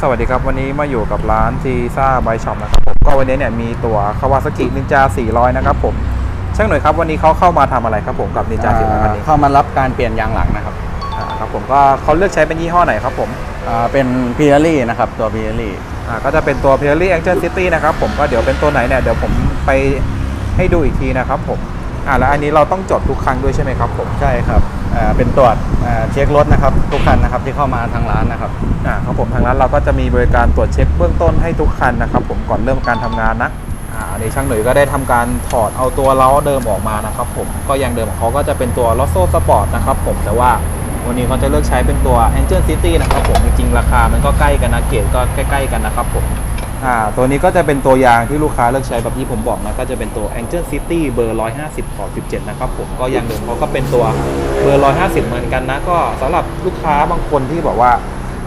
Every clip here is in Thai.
สวัสดีครับ วันนี้มาอยู่กับร้านทีซ่าไบช็อปนะครับผมก็วันนี้เนี่ยมีตัวคาวาซากินินจา 400 นะครับผมช่างหน่อยครับวันนี้เขาเข้ามาทำอะไรครับผมกับนินจา 400คันนี้เข้ามารับการเปลี่ยนยางหลังนะครับอ่าครับผมก็เขาเลือกใช้เป็นยี่ห้อไหนครับผมอ่าเป็นพีเอรี่นะครับตัวพีเอรี่อ่าก็จะเป็นตัว p i r e l y Angel City นะครับผมก็เดี๋ยวเป็นตัวไหนเนี่ยเดี๋ยวผมไปให้ดูอีกทีนะครับผมอ่าแล้วอันนี้เราต้องจดทุกครั้งด้วยใช่ไหมครับผมใช่ครับ อ่าเป็นตรวจอ่าเช็ครถนะครับทุกคันนะครับที่เข้ามาทางร้านนะครับ อ่าครับผมทางร้านเราก็จะมีบริการตรวจเช็คเบื้องต้นให้ทุกคันนะครับ ผมก่อนเริ่มการทำงานนะอ่าอันช่างหนุ่ยก็ได้ทำการถอดเอาตัวล้อเดิมออกมานะครับ ผมก็ยังเดิมของเขาก็จะเป็นตัว l o s s o Sport นะครับผมแต่ว่าวันนี้เขาจะเลือกใช้เป็นตัว Angel City นะครับผมจริงๆราคามันก็ใกล้กันนะเกรดก็ใกล้ ๆ กันนะครับผม อ่าตัวนี้ก็จะเป็นตัวยางที่ลูกค้าเลือกใช้แบบที่ผมบอกนะก็จะเป็นตัว Angel City เบอร์ 150ขอ17 นะครับผมก็ยางเดิมเขาก็เป็นตัวเบอร์ 150 เหมือนกันนะ ก็สำหรับลูกค้าบางคนที่บอกว่า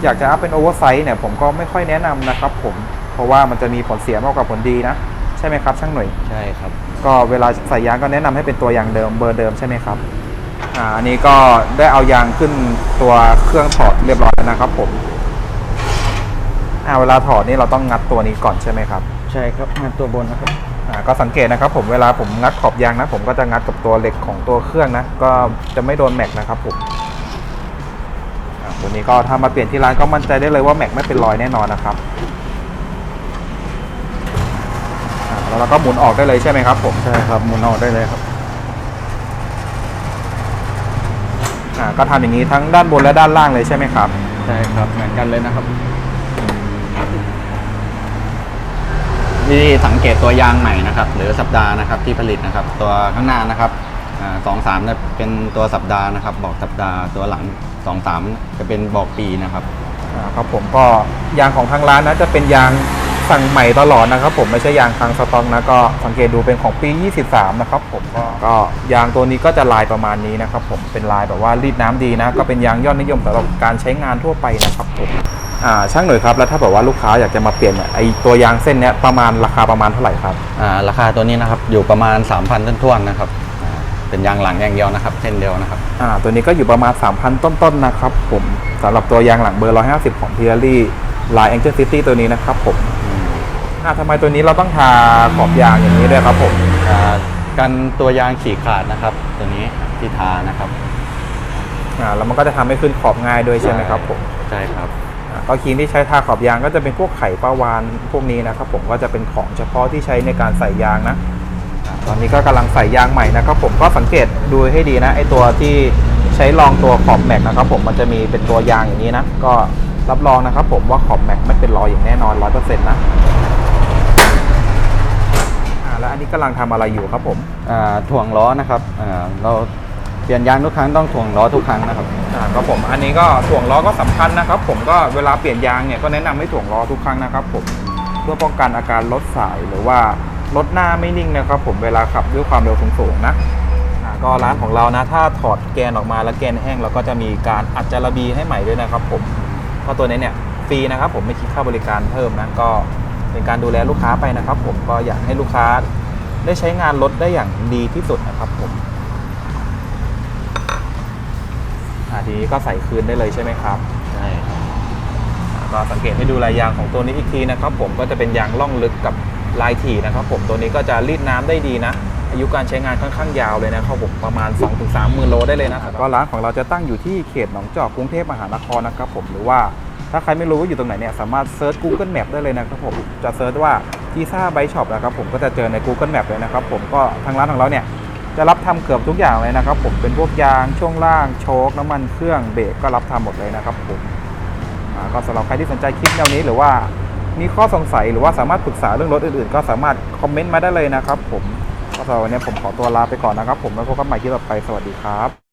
อยากจะอัพเป็นโอเวอร์ไซส์เนี่ยผมก็ไม่ค่อยแนะนำนะครับผมเพราะว่ามันจะมีผลเสียมากกว่าผลดีนะ ใช่ไหมครับช่างหน่วยใช่ครับ ก็เวลาใส่ยางก็แนะนำให้เป็นตัวยางเดิมเบอร์เดิมใช่ไหมครับอ่าอันนี้ก็ได้เอายางขึ้นตัวเครื่องถอดเรียบร้อยแล้วนะครับผม อ่าเวลาถอดนี่เราต้องงัดตัวนี้ก่อนใช่ไหมครับใช่ครับงานตัวบนนะครับ อ่าก็สังเกตนะครับผมเวลาผมงัดขอบยางนะ ผมก็จะงัดกับตัวเหล็กของตัวเครื่องนะ ก็จะไม่โดนแม็กนะครับผมอ่าตัวนี้ก็ถ้ามาเปลี่ยนที่ร้านก็มั่นใจได้เลยว่าแม็กไม่เป็นรอยแน่นอนนะครับอ่าแล้วเราก็หมุนออกได้เลยใช่ไหมครับผมใช่ครับหมุนออกได้เลยครับอ่าก็ทำอย่างนี้ทั้งด้านบนและด้านล่างเลยใช่ไหมครับ ใช่ครับเหมือนกันเลยนะครับ วิธีสังเกตตัวยางใหม่นะครับ หรือสัปดาห์นะครับที่ผลิตนะครับ ตัวข้างหน้านะครับสองสามเนี่ยเป็นตัวสัปดาห์นะครับ บอกสัปดาห์ตัวหลังสองสามจะเป็นบอกปีนะครับอ่าครับผมก็ยางของทางร้านนะจะเป็นยางสั่งใหม่ตลอดนะครับ ผมไม่ใช่ยางคลังสต็อกนะก็สังเกตดูเป็นของปี 23 นะครับ ผมก็ก็ยางตัวนี้ก็จะลายประมาณนี้นะครับ ผมเป็นลายแบบว่ารีดน้ำดีนะ ก็เป็นยางยอดนิยมสำหรับการใช้งานทั่วไปนะครับผมอ่า ช่างหน่อยครับ แล้วถ้าแบบว่าลูกค้าอยากจะมาเปลี่ยนเนี่ยไอตัวยางเส้นเนี้ยประมาณราคาประมาณเท่าไหร่ครับอ่าราคาตัวนี้นะครับอยู่ประมาณ 3,000ต้นท่วนๆนะครับอ่าเป็นยางหลังอย่างเดียวนะครับเส้นเดียวนะครับอ่าตัวนี้ก็อยู่ประมาณ 3,000 ต้นๆนะครับผมสำหรับตัวยางหลังเบอร์ 150 ของ p i r e l y ลาย Angel City ตัวนี้นะครับผมอ่าทำไมตัวนี้เราต้องทาขอบยางอย่างนี้ด้วยครับผมอ่ากันตัวยางฉีกขาดนะครับ ตัวนี้ที่ทานะครับอ่าแล้วมันก็จะทำให้ขึ้นขอบง่ายด้วยใช่ไหมครับผมใช่ครับ อ่าครีมที่ใช้ทาขอบยางก็จะเป็นพวกไข่ปลาวานพวกนี้นะครับผมก็จะเป็นของเฉพาะที่ใช้ในการใส่ยางนะตอนนี้ก็กำลังใส่ยางใหม่นะครับผมก็สังเกตดูให้ดีนะไอตัวที่ใช้รองตัวขอบแม็กนะครับผมมันจะมีเป็นตัวยางอย่างนี้นะก็รับรองนะครับผมว่าขอบแม็กไม่เป็นรอยอย่างแน่นอนร้อยเปอร์เซ็นต์นะแล้วอันนี้กำลังทำอะไรอยู่ครับผมถ่วงล้อนะครับเรา ปลี่ยนยางทุกครั้งต้องถ่วงล้อทุกครั้งนะครับอ่าครับผมอันนี้ก็ถ่วงล้อก็สำคัญนะครับ ผมก็เวลาเปลี่ยนยางเนี่ยก็แนะนำให้ถ่วงล้อทุกครั้งนะครับ ผมเพื่อป้องกันอาการรถสายหรือว่ารถหน้าไม่นิ่งนะครับ ผมเวลาขับด้วยความเร็วสูงๆนะอ่าก็ร้านของเรานะถ้าถอดแกนออกมาแล้วแกนแห้งเราก็จะมีการอัดจาระบีให้ใหม่ด้วยนะครับ ผมก็ตัวนี้เนี่ยฟรีนะครับ ผมไม่คิดค่าบริการเพิ่มนะก็เป็นการดูแลลูกค้าไปนะครับ ผมก็อยากให้ลูกค้าได้ใช้งานรถได้อย่างดีที่สุดนะครับ ผม อ่าทีนี้ก็ใส่คืนได้เลยใช่ไหมครับใช่ครับอ่าก็สังเกตให้ดูลายยางของตัวนี้อีกทีนะครับ ผมก็จะเป็นยางล่องลึกกับลายถี่นะครับ ผมตัวนี้ก็จะรีดน้ำได้ดีนะอายุการใช้งานค่อนข้างยาวเลยนะครับผมประมาณ 2-3หมื่นโลได้เลยนะครับก็ร้านของเราจะตั้งอยู่ที่เขตหนองจอกกรุงเทพมหานครนะครับผมหรือว่าถ้าใครไม่รู้ว่าอยู่ตรงไหนเนี่ยสามารถเซิร์ช Google Map ได้เลยนะครับผมจะเซิร์ชว่าทีซ่าไบช็อปนะครับผมก็จะเจอใน Google Map เลยนะครับผมก็ทางร้านของเราเนี่ย จะรับทำเกือบทุกอย่างเลยนะครับ ผมเป็นพวกยางช่วงล่างโชคน้ำมันเครื่องเบรกก็รับทำหมดเลยนะครับผมก็สำหรับใครที่สนใจคลิปแนวนี้หรือว่ามีข้อสงสัยหรือว่าสามารถปรึกษาเรื่องรถอื่นๆ ก็สามารถคอมเมนต์มาได้เลยนะครับผมก็สำหรับวันนี้ผมขอตัวลาไปก่อนนะครับ ผมแล้วพบกันใหม่ที่ต่อไปสวัสดีครับ